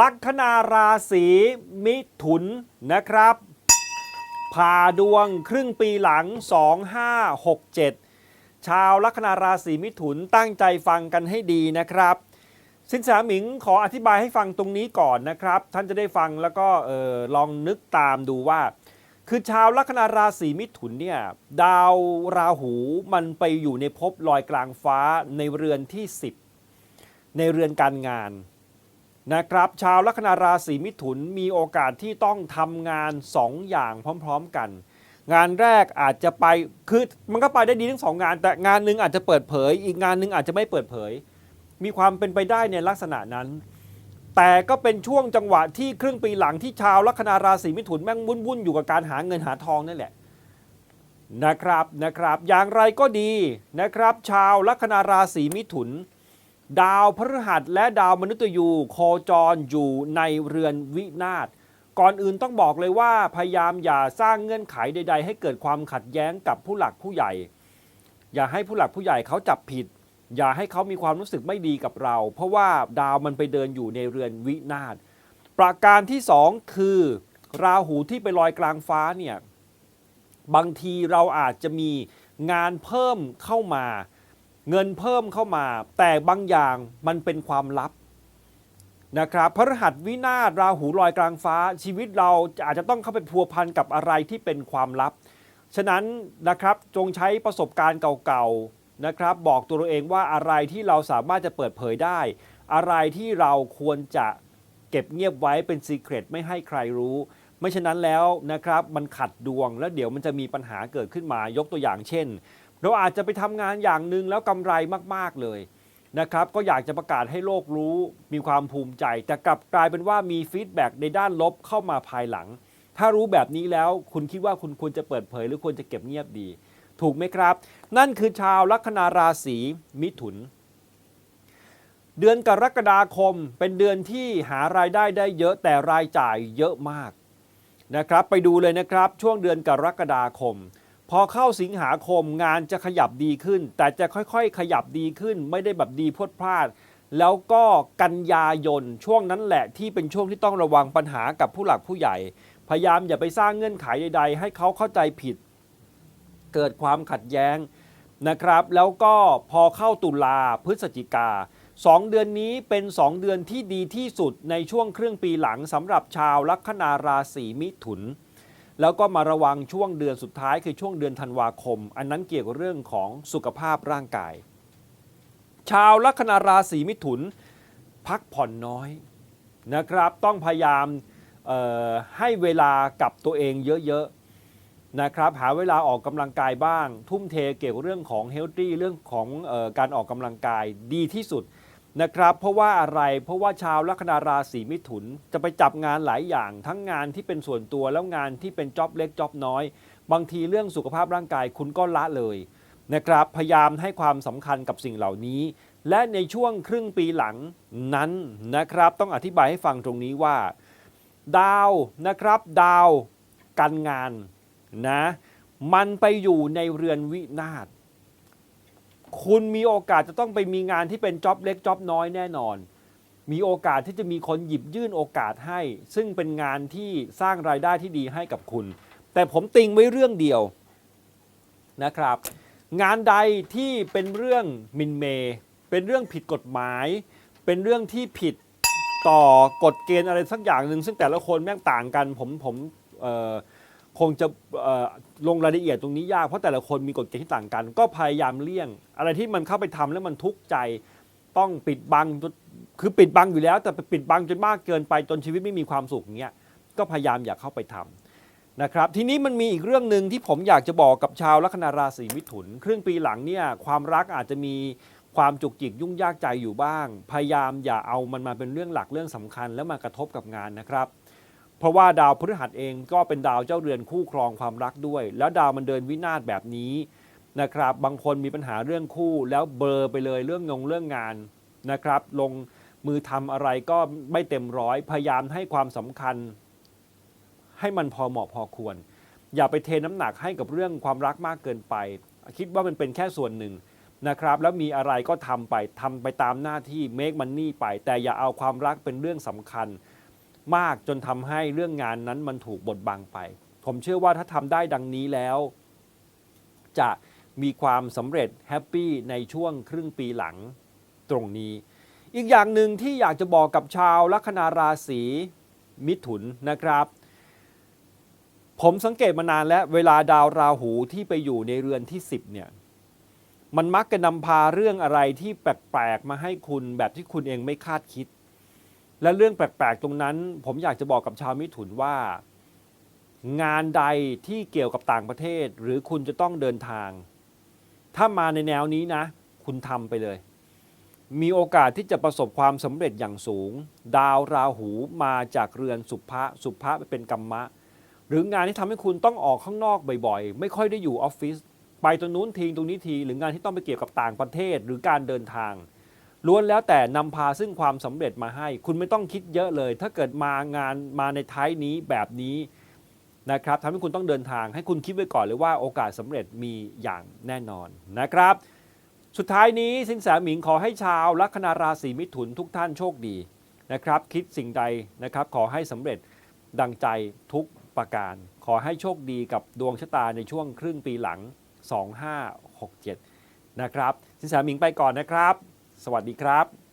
ลัคนาราศีมิถุนนะครับ ผ่าดวงครึ่งปีหลัง 2567 ชาวลัคนาราศีมิถุนตั้งใจฟังกันให้ดีนะครับ สินแสหมิงขออธิบายให้ฟังตรงนี้ก่อนนะครับ ท่านจะได้ฟังแล้วก็ออลองนึกตามดูว่า คือชาวลัคนาราศีมิถุนเนี่ยดาวราหูมันไปอยู่ในภพลอยกลางฟ้าในเรือนที่ 10 ในเรือนการงาน นะครับชาวลัคนาราศีมิถุนมีโอกาสที่ต้องทำงาน 2 อย่างพร้อมๆกัน งานแรกอาจจะไปคือมันก็ไปได้ดีทั้งสองงาน แต่งานหนึ่งอาจจะเปิดเผย อีกงานหนึ่งอาจจะไม่เปิดเผย มีความเป็นไปได้ในลักษณะนั้น แต่ก็เป็นช่วงจังหวะที่ครึ่งปีหลังที่ชาวลัคนาราศีมิถุนแม่งวุ่นๆอยู่กับการหาเงินหาทองนั่นแหละนะครับนะครับ อย่างไรก็ดีนะครับ ชาวลัคนาราศีมิถุน ดาวพฤหัสและดาวมนุษย์ยูโคจรอยู่ในเรือนวินาศก่อนอื่นต้องบอกเลยว่าพยายามอย่าสร้างเงื่อนไขใด ๆ ให้เกิดความขัดแย้งกับผู้หลักผู้ใหญ่ อย่าให้ผู้หลักผู้ใหญ่เขาจับผิด อย่าให้เขามีความรู้สึกไม่ดีกับเรา เพราะว่าดาวมันไปเดินอยู่ในเรือนวินาศประการที่สองคือราหูที่ไปลอยกลางฟ้าเนี่ยบางทีเราอาจจะมีงานเพิ่มเข้ามา เงินเพิ่มเข้ามา แต่บางอย่างมันเป็นความลับนะครับพระหัสวินาศราหูลอยกลางฟ้า ชีวิตเราอาจจะต้องเข้าไปพัวพันกับอะไรที่เป็นความลับ ฉะนั้นนะครับจงใช้ประสบการณ์เก่าๆนะครับ บอกตัวเราเองว่าอะไรที่เราสามารถจะเปิดเผยได้ อะไรที่เราควรจะเก็บเงียบไว้เป็นซีเครตไม่ให้ใครรู้ ไม่ฉะนั้นแล้วนะครับมันขัดดวงแล้วเดี๋ยวมันจะมีปัญหาเกิดขึ้นมายกตัวอย่างเช่น เราอาจจะไปทำงานอย่างหนึ่งแล้วกำไรมากๆเลยนะครับก็อยากจะประกาศให้โลกรู้มีความภูมิใจ แต่กลับกลายเป็นว่ามีฟีดแบ็กในด้านลบเข้ามาภายหลัง ถ้ารู้แบบนี้แล้วคุณคิดว่าคุณควรจะเปิดเผย หรือควรจะเก็บเงียบดี ถูกไหมครับ นั่นคือชาวลัคนาราศีมิถุน เดือนกรกฎาคมเป็นเดือนที่หารายได้ได้เยอะแต่รายจ่ายเยอะมากนะครับ ไปดูเลยนะครับช่วงเดือนกรกฎาคม พอเข้าสิงหาคมงานจะขยับดีขึ้น แต่จะค่อยๆ ขยับดีขึ้น ไม่ได้แบบดีพรวดพลาด แล้วก็กันยายนช่วงนั้นแหละที่เป็นช่วงที่ต้องระวังปัญหากับผู้หลักผู้ใหญ่ พยายามอย่าไปสร้างเงื่อนไขใด ๆ ให้เขาเข้าใจผิด เกิดความขัดแย้งนะครับ แล้วก็พอเข้าตุลาพฤศจิกาสองเดือนนี้เป็น 2 เดือนที่ดีที่สุดในช่วงครึ่งปีหลังสำหรับชาวลัคนาราศีมิถุน แล้วก็มาระวังช่วงเดือนสุดท้ายคือช่วงเดือนธันวาคม อันนั้นเกี่ยวกับเรื่องของสุขภาพร่างกาย ชาวลัคนาราศีมิถุน พักผ่อนน้อยนะครับ ต้องพยายามให้เวลากับตัวเองเยอะๆนะครับ หาเวลาออกกำลังกายบ้าง ทุ่มเทเกี่ยวกับเรื่องของเฮลตี้เรื่องของออการออกกำลังกายดีที่สุด นะครับ เพราะว่าอะไรเพราะว่าชาวลัคนาราศีมิถุน จะไปจับงานหลายอย่าง ทั้งงานที่เป็นส่วนตัวแล้วงานที่เป็นจ็อบเล็กจ็อบน้อย บางทีเรื่องสุขภาพร่างกายคุณก็ละเลยนะครับพยายามให้ความสำคัญกับสิ่งเหล่านี้ และในช่วงครึ่งปีหลังนั้นนะครับ ต้องอธิบายให้ฟังตรงนี้ว่า ดาวนะครับดาวการงานนะมันไปอยู่ในเรือนวินาศ คุณมีโอกาสจะต้องไปมีงานที่เป็นจ็อบเล็กจ็อบน้อยแน่นอน มีโอกาสที่จะมีคนหยิบยื่นโอกาสให้ ซึ่งเป็นงานที่สร้างรายได้ที่ดีให้กับคุณ แต่ผมติงไว้เรื่องเดียวนะครับ งานใดที่เป็นเรื่องมินเม เป็นเรื่องผิดกฎหมาย เป็นเรื่องที่ผิดต่อกฎเกณฑ์อะไรสักอย่างหนึ่งซึ่งแต่ละคนแม่งต่างกันผมผมเอ่อ คงจะลงรายละเอียดตรงนี้ยากเพราะแต่ละคนมีกฎเกณฑ์ที่ต่างกัน ก็พยายามเลี่ยง อะไรที่มันเข้าไปทำแล้วมันทุกข์ใจต้องปิดบังคือปิดบังอยู่แล้ว แต่ปิดบังจนมากเกินไปจนชีวิตไม่มีความสุขอย่างเงี้ยก็พยายามอย่าเข้าไปทำนะครับทีนี้มันมีอีกเรื่องหนึ่งที่ผมอยากจะบอกกับชาวลัคนาราศีมิถุน ครึ่งปีหลังเนี่ยความรักอาจจะมีความจุกจิกยุ่งยากใจอยู่บ้าง พยายามอย่าเอามันมาเป็นเรื่องหลักเรื่องสำคัญ แล้วมากระทบกับงานนะครับ เพราะว่าดาวพฤหัสเองก็เป็นดาวเจ้าเรือนคู่ครองความรักด้วย แล้วดาวมันเดินวินาศแบบนี้นะครับ บางคนมีปัญหาเรื่องคู่ แล้วเบลอไปเลยเรื่องงงเรื่องงานนะครับ ลงมือทำอะไรก็ไม่เต็มร้อย พยายามให้ความสำคัญ ให้มันพอเหมาะพอควร อย่าไปเทน้ำหนักให้กับเรื่องความรักมากเกินไป คิดว่ามันเป็นแค่ส่วนหนึ่งนะครับ แล้วมีอะไรก็ทำไปทำไปตามหน้าที่ make money ไป แต่อย่าเอาความรักเป็นเรื่องสำคัญ มากจนทำให้เรื่องงานนั้นมันถูกบดบังไป ผมเชื่อว่าถ้าทำได้ดังนี้แล้ว จะมีความสำเร็จแฮปปี้ในช่วงครึ่งปีหลังตรงนี้ อีกอย่างหนึ่งที่อยากจะบอกกับชาวลัคนาราศีมิถุนนะครับ ผมสังเกตมานานแล้วเวลาดาวราหูที่ไปอยู่ในเรือนที่ 10 เนี่ย มันมักจะนำพาเรื่องอะไรที่แปลกๆมาให้คุณแบบที่คุณเองไม่คาดคิด และเรื่องแปลกๆตรงนั้น ผมอยากจะบอกกับชาวมิถุนว่า งานใดที่เกี่ยวกับต่างประเทศ หรือคุณจะต้องเดินทาง ถ้ามาในแนวนี้นะ คุณทำไปเลย มีโอกาสที่จะประสบความสำเร็จอย่างสูง ดาวราหูมาจากเรือนสุภะสุภะไปเป็นกรรมะ หรืองานที่ทำให้คุณต้องออกข้างนอกบ่อยๆ ไม่ค่อยได้อยู่ออฟฟิศไปตรงนู้นทีตรงนี้ที หรืองานที่ต้องไปเกี่ยวกับต่างประเทศ หรือการเดินทาง ล้วนแล้วแต่นำพาซึ่งความสำเร็จมาให้ คุณไม่ต้องคิดเยอะเลย ถ้าเกิดมางานมาในท้ายนี้แบบนี้นะครับทำให้คุณต้องเดินทางให้คุณคิดไว้ก่อนเลยว่าโอกาสสำเร็จมีอย่างแน่นอนนะครับ สุดท้ายนี้สินแสหมิงขอให้ชาวลัคนาราศีมิถุนทุกท่านโชคดีนะครับ คิดสิ่งใดนะครับ ขอให้สำเร็จดังใจทุกประการ ขอให้โชคดีกับดวงชะตาในช่วงครึ่งปีหลัง 2567 นะครับ สินแสหมิงไปก่อนนะครับ สวัสดีครับ